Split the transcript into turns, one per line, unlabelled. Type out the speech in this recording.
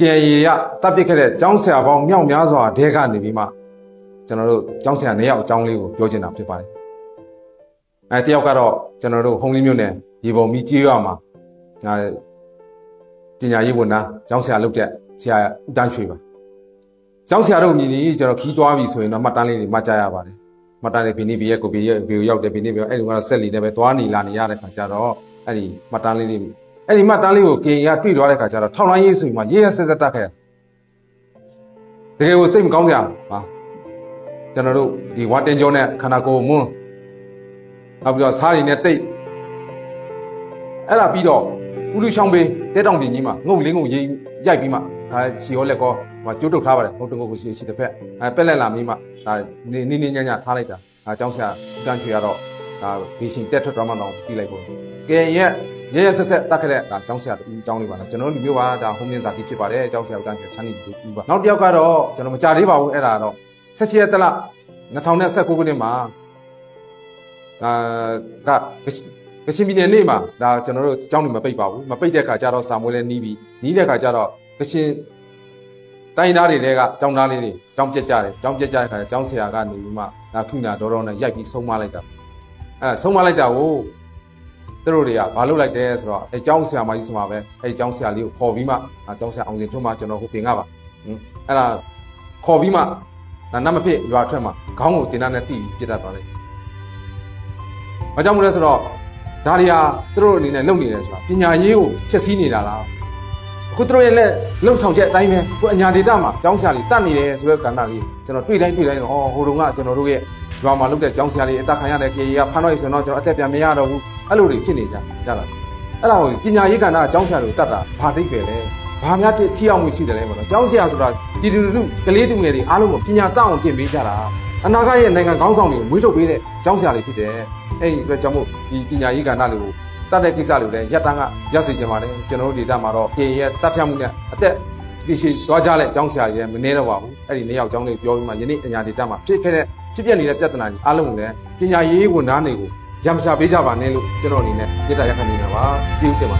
KNY ကတပ်ပစ်ခဲ့တဲ့ကျောင်းဆရာပေါင်းမြောက်များစွာတဲကနေပြီးမှကျွန်တော်တို့ကျောင်းဆရာနေရာအကြောင်းလေးကိုပြောချင်တာဖြစ်ပါတယ်အဲတယောက်ကတော့ကျွန်တော်တို့ဟုံးလေးမျိုးနဲ့ရေပုံမီကြီးရမှာငါပညာရေးဝန်ထမ်းကျောင်းဆရာလုပ်တဲ့ဆရာဦးတန်းရွှေပါကျောင်းဆရာတို့မြင်နေကျွန်တော်ခီးသွားပြီဆိုရင်တော့မှတ်တမ်းလေးတွေမှတ်ကြရပါတယ်မှတ်တမ်းလေးဘီနီဘီရဲ့ကိုဘီရဲ့ဘီကိုရောက်တယ်ဘီနီဘီအဲ့ဒီကတော့ဆက်လီနဲ့ပဲသွားနေလာနေရတဲ့ခါကျတော့အဲ့ဒီမှတ်တမ်းလေးတွေ အဲ့ဒီမှတ်တမ်းလေးကို KNY ကတွေ့သွားတဲ့ခါကျတော့ထောက်လိုင်းရေးဆိုရင်မှရေးရဆက်ဆက်တက်ခဲ့တယ်တကယ်ကိုစိတ်မကောင်းစရာပါကျွန်တော်တို့ဒီဝါတင်ကျော်နဲ့ခန္ဓာကိုယ်မွန်းနောက်ပြီးတော့စားရည်နဲ့တိတ်အဲ့ဒါပြီးတော့ဥလူရှောင်းပေးတဲတောင်ပြင်ကြီးမှာငုတ်လင်းကိုရေးရိုက်ပြီးမှဒါရှီရောလက်ကောဟိုကျိုးတုတ်ထားပါတယ်ငုတ်တငုတ်ကိုရှီရှီတစ်ဖက်အဲပက်လက်လာပြီးမှဒါနေနေနေညညထားလိုက်တာအဲအကြောင်းဆရာတန်းချွေရတော့ဒါဘေးရှင်တက်ထွက်တော့မှတော့ပြီးလိုက်ပေါ့ကဲရဲ့ ရဲရဲဆက်ဆက်တက်ခဲ့တဲ့ဒါကျောင်းဆရာတူကျောင်းလေးပါလားကျွန်တော်တို့လူမျိုးပါဒါဟုံးမြင့်စာတိဖြစ်ပါတယ်ကျောင်းဆရာဦးတန်းချွေဆန်းနေပြီပါနောက်တစ်ယောက်ကတော့ကျွန်တော်မကြသေးပါဘူးအဲ့ဒါတော့16ရက်တလ2019ခုနှစ်မှာအာကကချင်ပြည်နယ်နေ့မှာဒါကျွန်တော်တို့ကျောင်းတွေမပိတ်ပါဘူးမပိတ်တဲ့ခါကျတော့စာမွေးလဲနီးပြီနီးတဲ့ခါကျတော့ကချင်တိုင်းသားတွေလည်းကကျောင်းသားလေးတွေကျောင်းပြက်ကြတယ်ကျောင်းပြက်ကြတဲ့ခါကျကျောင်းဆရာကနေပြီးမှဒါခုနာဒေါ်တော်နဲ့ရိုက်ပြီးဆုံးမလိုက်တာအဲဆုံးမလိုက်တာကို သူတို့တွေကဘာလုပ်လိုက်တယ်ဆိုတော့အဲကျောင်းဆရာမကြီးဆိုမှာပဲအဲကျောင်းဆရာလေးကိုခေါ်ပြီးမှအဲကျောင်းဆရာအောင်စင်ထွန်းမှကျွန်တော်ဟိုပြင်ကပါဟင်အဲ့ဒါခေါ်ပြီးမှဒါနတ်မဖြစ်ရွာထွက်မှာခေါင်းကိုတင်တာနဲ့တီးပြီးပြစ်တတ်သွားလိုက်။ဘာကြောင့်မလဲဆိုတော့ဒါတွေဟာသူတို့အနေနဲ့လုပ်နေတယ်ဆိုတာပညာရေးကိုဖျက်ဆီးနေတာလား။အခုသူတို့ရဲ့လက်လုံဆောင်ချက်အတိုင်းပဲကိုအညာဒေတာမှာကျောင်းဆရာလေးတတ်နေတယ်ဆိုတဲ့ကဏ္ဍလေးကျွန်တော်တွေ့တိုင်းတွေ့တိုင်းတော့ဟောဟိုတုန်းကကျွန်တော်တို့ရဲ့ရွာမှာလုပ်တဲ့ကျောင်းဆရာလေးအသက်ခံရတဲ့ကေရီကဖမ်းတော့ရဆိုတော့ကျွန်တော်အသက်ပြန်မရတော့ဘူး အဲ့လိုတွေဖြစ်နေကြကြတာအဲ့ဒါကိုပညာရေးကဏ္ဍကကျောင်းဆရာတွေတတ်တာဘာတိတ်ပဲလဲဘာများထိအောင်မှုရှိတယ်လဲပေါ့နော်ကျောင်းဆရာဆိုတာပြည်သူလူထုကလေးသူငယ်တွေအားလုံးကိုပညာတောင်းအောင်ပြင်ပေးကြတာအနာဂတ်ရဲ့နိုင်ငံကောင်းဆောင်တွေကိုမွေးထုတ်ပေးတဲ့ကျောင်းဆရာတွေဖြစ်တယ်အဲ့ဒီအတွက်ကြောင့်မို့ဒီပညာရေးကဏ္ဍလေးကိုတတ်တဲ့ကိစ္စတွေကိုလည်းရက်တန်းကရက်စေချင်ပါတယ်ကျွန်တော်တို့ဒေတာမှာတော့ပြင်ရဲ့တပ်ဖြတ်မှုနဲ့အသက်ဒီရှိသွားကြတဲ့ကျောင်းဆရာတွေလည်းမနေတော့ပါဘူးအဲ့ဒီနေရောက်ကျောင်းလေးပြောပြီးမှယနေ့အညာဒေတာမှာဖြစ်ခဲ့တဲ့ဖြစ်ပျက်နေတဲ့ပြဿနာတွေအားလုံးကိုလည်းပညာရေးဝန်ထမ်းတွေကို ရမချပေးကြပါနဲ့လို့ကျွန်တော်အနေနဲ့ပြသရက်ခံနေတာပါကျေးဇူးတင်ပါတယ်